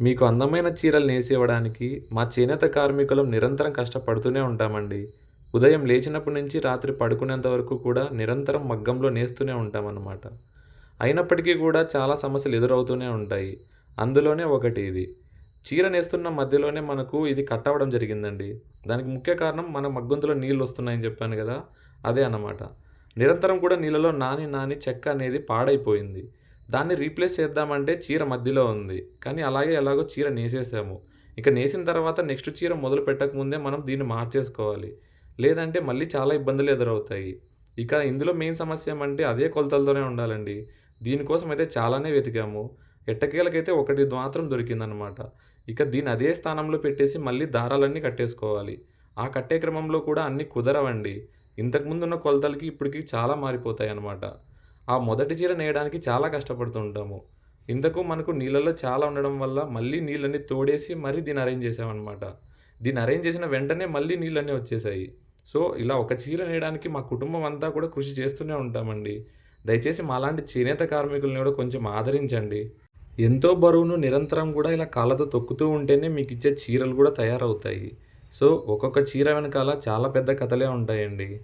మీకు అందమైన చీరలు నేసివ్వడానికి మా చేనేత కార్మికులం నిరంతరం కష్టపడుతూనే ఉంటామండి. ఉదయం లేచినప్పటి నుంచి రాత్రి పడుకునేంత వరకు కూడా నిరంతరం మగ్గంలో నేస్తూనే ఉంటామన్నమాట. అయినప్పటికీ కూడా చాలా సమస్యలు ఎదురవుతూనే ఉంటాయి. అందులోనే ఒకటి ఇది. చీర నేస్తున్న మధ్యలోనే మనకు ఇది కట్ అవ్వడం జరిగిందండి. దానికి ముఖ్య కారణం మన మగ్గంతులో నీళ్ళు వస్తున్నాయని చెప్పాను కదా? అదే అన్నమాట. నిరంతరం కూడా నీళ్ళలో నాని నాని చెక్క అనేది పాడైపోయింది. దాన్ని రీప్లేస్ చేద్దామంటే చీర మధ్యలో ఉంది. కానీ అలాగే ఎలాగో చీర నేసేసాము. ఇక నేసిన తర్వాత నెక్స్ట్ చీర మొదలు పెట్టకముందే మనం దీన్ని మార్చేసుకోవాలి. లేదంటే మళ్ళీ చాలా ఇబ్బందులు ఎదురవుతాయి. ఇక ఇందులో మెయిన్ సమస్య ఏమంటే అదే కొలతలతోనే ఉండాలండి. దీనికోసం అయితే చాలానే వెతికాము. ఎట్టకేలకైతే ఒకటి మాత్రం దొరికిందనమాట. ఇక దీన్ని అదే స్థానంలో పెట్టేసి మళ్ళీ దారాలన్నీ కట్టేసుకోవాలి. ఆ కట్టే క్రమంలో కూడా అన్నీ కుదరవండి. ఇంతకుముందున్న కొలతలకి ఇప్పటికి చాలా మారిపోతాయి అన్నమాట ఆ మొదటి చీర నేయడానికి చాలా కష్టపడుతూ ఉంటాము ఇంతకు మనకు నీళ్ళలో చాలా ఉండడం వల్ల మళ్ళీ నీళ్ళని తోడేసి మరీ దీన్ని అరేంజ్ చేసామన్నమాట. దీన్ని అరేంజ్ చేసిన వెంటనే మళ్ళీ నీళ్ళన్నీ వచ్చేసాయి. సో ఇలా ఒక చీర నేయడానికి మా కుటుంబం అంతా కూడా కృషి చేస్తూనే ఉంటామండి. దయచేసి మాలాంటి చేనేత కార్మికుల్ని కూడా కొంచెం ఆదరించండి. ఎంతో బరువును నిరంతరం కూడా ఇలా కాళ్ళతో తొక్కుతూ ఉంటేనే మీకు ఇచ్చే చీరలు కూడా తయారవుతాయి. సో ఒక్కొక్క చీర వెనకాల చాలా పెద్ద కథలే ఉంటాయండి.